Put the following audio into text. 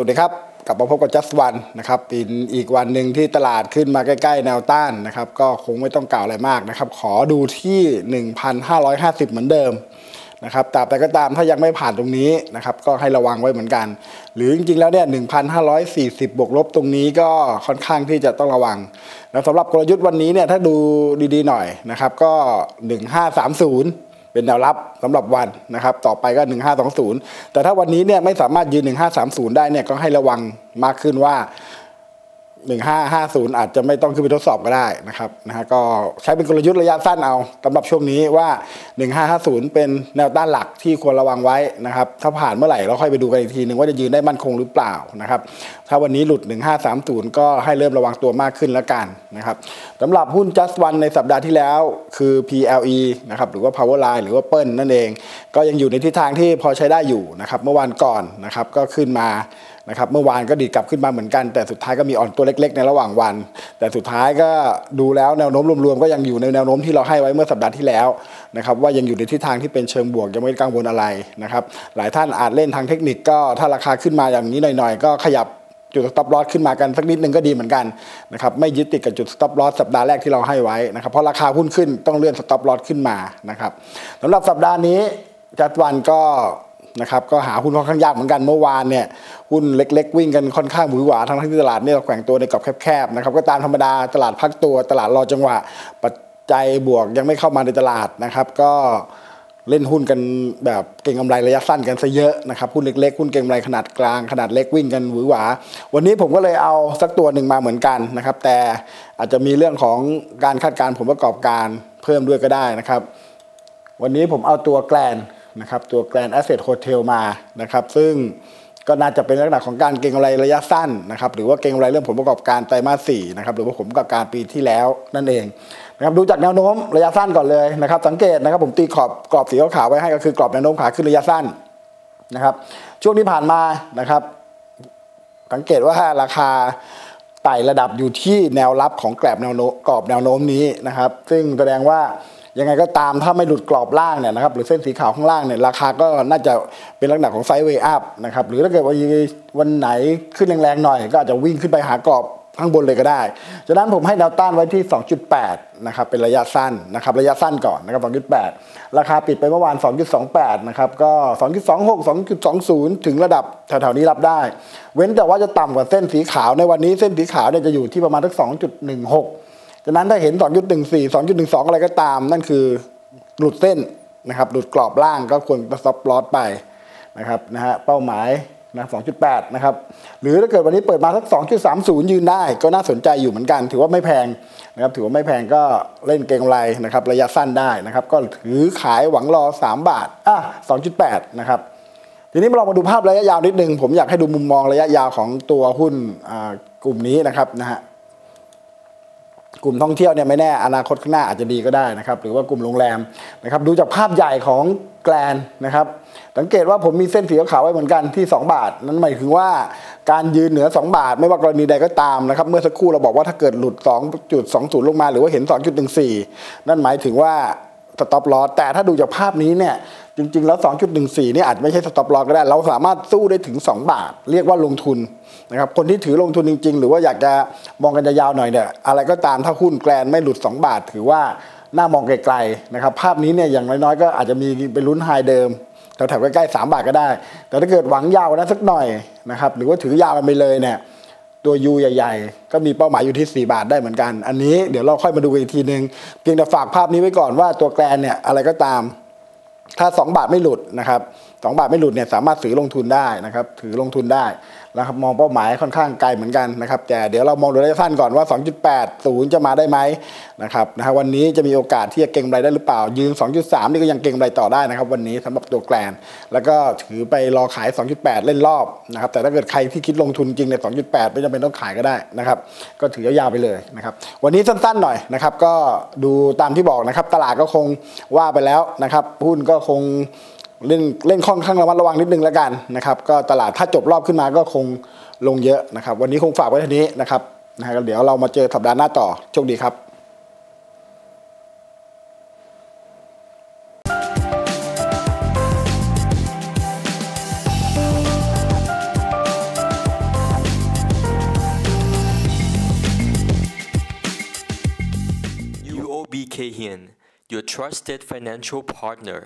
สวัสดีครับ กลับมาพบกับ Just One นะครับเป็นอีกวันหนึ่งที่ตลาดขึ้นมาใกล้ ๆ แนวต้านนะครับ ก็คงไม่ต้องกล่าวอะไรมากนะครับ ขอดูที่ 1,550 เหมือนเดิมนะครับแต่แต่ก็ตามถ้ายังไม่ผ่านตรงนี้นะครับ ก็ให้ระวังไว้เหมือนกัน หรือจริง ๆ แล้วเนี่ย 1,540 บวกลบตรงนี้ก็ค่อนข้างที่จะต้องระวัง แล้วสำหรับกลยุทธ์วันนี้เนี่ยถ้าดูดีๆหน่อยนะครับก็ 1530 เป็นแนวรับสำหรับวันนะครับต่อไปก็ 1520 แต่ถ้าวันนี้เนี่ยไม่สามารถยืน 1530 ได้เนี่ยก็ให้ระวังมากขึ้นว่า 1550 อาจจะไม่ต้องขึ้นไปทดสอบก็ได้นะครับนะฮะก็ใช้เป็นกลยุทธ์ระยะสั้นเอาสำหรับช่วงนี้ว่า 1550 เป็นแนวต้านหลักที่ควรระวังไว้นะครับถ้าผ่านเมื่อไหร่เราค่อยไปดูกันอีกทีหนึ่งว่าจะยืนได้มั่นคงหรือเปล่านะครับถ้าวันนี้หลุด 1530 ก็ให้เริ่มระวังตัวมากขึ้นแล้วกันนะครับสำหรับหุ้น just one ในสัปดาห์ที่แล้วคือ PLE นะครับหรือว่า power line หรือว่าเปิ้ลนั่นเอง ก็ยังอยู่ในทิศทางที่พอใช้ได้อยู่นะครับเมื่อวานก่อนนะครับก็ขึ้นมา นะครับเมื่อวานก็ดีดกลับขึ้นมาเหมือนกัน แต่สุดท้ายก็มีอ่อนตัวเล็ก ๆ ในระหว่างวัน แต่สุดท้ายก็ดูแล้วแนวโน้มรวมๆก็ยังอยู่ในแนวโน้มที่เราให้ไว้เมื่อสัปดาห์ที่แล้วนะครับว่ายังอยู่ในทิศทางที่เป็นเชิงบวกยังไม่กังวลอะไรนะครับหลายท่านอาจเล่นทางเทคนิคก็ถ้าราคาขึ้นมาอย่างนี้หน่อยๆ ก็ขยับจุดสต็อปลอสขึ้นมากันสักนิดนึงก็ดีเหมือนกันนะครับไม่ยึดติดกับจุดสต็อปลอสสัปดาห์แรกที่เราให้ไว้นะครับเพราะราคาหุ้นขึ้นต้องเลื่อนสต็อปลอสขึ้นมานะครับสำหรับสัปดาห์นี้จัดวันก็ นะครับก็หาหุ้นค่อนข้างยากเหมือนกันเมื่อวานเนี่ยหุ้นเล็ก ๆ วิ่งกันค่อนข้างหวือหวาทั้งที่ตลาดเนี่ยแกว่งตัวในกรอบแคบๆนะครับก็ตามธรรมดาตลาดพักตัวตลาดรอจังหวะ ปัจจัยบวกยังไม่เข้ามาในตลาดนะครับ ก็เล่นหุ้นกันแบบเก่งกำไรระยะสั้นกันซะเยอะนะครับหุ้นเล็กๆหุ้นเก่งกำไรขนาดกลางขนาดเล็กวิ่งกันหวือหวา วันนี้ผมก็เลยเอาสักตัวหนึ่งมาเหมือนกันนะครับ แต่อาจจะมีเรื่องของการคาดการณ์ผลประกอบการเพิ่มด้วยก็ได้นะครับ วันนี้ผมเอาตัวแกลน นะครับตัวแกรนด์แอสเซทโฮเทลมานะครับซึ่งก็น่าจะเป็นลักษณะของการเก็งกำไรระยะสั้นนะครับหรือว่าเก็งกำไรเรื่องผลประกอบการไตรมาสสี่นะครับหรือว่าผลประกอบการปีที่แล้วนั่นเองนะครับดูจากแนวโน้มระยะสั้นก่อนเลยนะครับสังเกตนะครับผมตีขอบกรอบสีขาวไว้ให้ก็คือกรอบแนวโน้มขาขึ้นระยะสั้นนะครับช่วงที่ผ่านมานะครับ สังเกตว่าราคาไต่ระดับอยู่ที่แนวรับของแกรบแนวโน้มกรอบแนวโน้มนี้นะครับ ซึ่งแสดงว่า ยังไงก็ตามถ้าไม่หลุดกรอบล่างเนี่ยนะครับหรือเส้นสีขาวข้างล่างเนี่ยราคาก็น่าจะเป็นลักษณะของไซด์เวย์อัพนะครับหรือถ้าเกิดว่าวันไหนขึ้นแรงๆหน่อย ก็อาจจะวิ่งขึ้นไปหากรอบข้างบนเลยก็ได้ฉะนั้นผมให้แนวต้านไว้ที่ 2.8 นะครับ เป็นระยะสั้นนะครับ ระยะสั้นก่อนนะครับ 2.8 ราคาปิดไปเมื่อวาน 2.28 นะครับ ก็ 2.26 2.20 ถึงระดับแถวๆนี้รับได้ เว้นแต่ว่าจะต่ำกว่าเส้นสีขาวในวันนี้ เส้นสีขาวเนี่ยจะอยู่ที่ประมาณสัก2.16 ฉะนั้นถ้าเห็น 2.14 2.12 อะไรก็ตาม นั่นคือหลุดเส้นนะครับหลุดกรอบล่างก็ควรจะซับลอสไปนะครับนะฮะเป้าหมายนะ2.8 นะครับ หรือถ้าเกิดวันนี้เปิดมาสัก 2.30 ยืนได้ ก็น่าสนใจอยู่เหมือนกัน ถือว่าไม่แพงนะครับถือว่าไม่แพงก็เล่นเกงกำไรนะครับระยะสั้นได้นะครับ ก็ถือขายหวังรอ 3 บาทอะ2.8 นะครับทีนี้เรามาดูภาพระยะยาวนิดนึง ผมอยากให้ดูมุมมองระยะยาวของตัวหุ้นกลุ่มนี้นะครับนะฮะ กลุ่มท่องเที่ยวเนี่ยไม่แน่อนาคตข้างหน้าอาจจะดีก็ได้นะครับหรือว่ากลุ่มโรงแรมนะครับดูจากภาพใหญ่ของแกลนนะครับสังเกตว่าผมมีเส้นสีขาวไว้เหมือนกันที่ 2 บาท นั้นหมายถึงว่าการยืนเหนือ 2 บาท ไม่ว่ากรณีใดก็ตามนะครับเมื่อสักครู่เราบอกว่าถ้าเกิดหลุด 2.20 ลงมา หรือว่าเห็น 2.14 นั่นหมายถึงว่าสต็อปลอสแต่ถ้าดูจากภาพนี้เนี่ย จริง ๆ แล้ว 2.14 นี่อาจไม่ใช่สต็อปลอสก็ได้ เราสามารถสู้ได้ถึง 2 บาท เรียกว่าลงทุนนะครับคนที่ถือลงทุนจริง ๆ หรือว่าอยากจะมองกันยาวๆหน่อยเนี่ยอะไรก็ตามถ้าหุ้นแกลนไม่หลุด 2 บาท ถือว่าน่ามองไกลๆนะครับภาพนี้เนี่ยอย่างน้อยๆก็อาจจะมีไปลุ้นไฮเดิมแถวๆใกล้ๆ3บาทก็ได้ แต่ถ้าเกิดหวังยาวนะสักหน่อยนะครับหรือว่าถือยาวกันไปเลยเนี่ยตัวยูใหญ่ ๆ ก็มีเป้าหมายอยู่ที่ 4 บาทได้เหมือนกัน อันนี้เดี๋ยวเราค่อยมาดูอีกทีนึง เพียงแต่ฝากภาพนี้ไว้ก่อนว่าตัวแกลนเนี่ยอะไรก็ตาม ถ้า 2 บาทไม่หลุดนะครับสบาทไม่หลุดเนี่ยสามารถถือลงทุนได้นะครับถือลงทุนได้นะครับมองเป้าหมายค่อนข้างไกลเหมือนกันนะครับแต่เดี๋ยวเรามองดูระยะสั้นก่อนว่า 2.80 จะมาได้ไหมนะครับนะฮะวันนี้จะมีโอกาสที่จะเก่งไรได้หรือเปล่า ยืน 2.3 นี่ก็ยังเก่งไรต่อได้นะครับ วันนี้สำหรับตัวแกลน แล้วก็ถือไปรอขาย 2.8 เล่นรอบนะครับแต่ถ้าเกิดใครที่คิดลงทุนจริงเนี่ย2.8 ไม่จำเป็นต้องขายก็ได้นะครับก็ถือยาวๆไปเลยนะครับวันนี้สั้นๆหน่อยนะครับก็ดูตามที่บอกนะครับตลาดก็คงว่าไปแล้วนะครับหุ้นก็คง เล่นเล่นค่อนข้างระมัดระวังนิดนึงแล้วกันนะครับ ก็ตลาดถ้าจบรอบขึ้นมาก็คงลงเยอะนะครับ วันนี้คงฝากไว้เท่านี้นะครับนะฮเดี๋ยวเรามาเจอสัปดาห์หน้าต่อโชคดีครับ UOB Kay Hian your trusted financial partner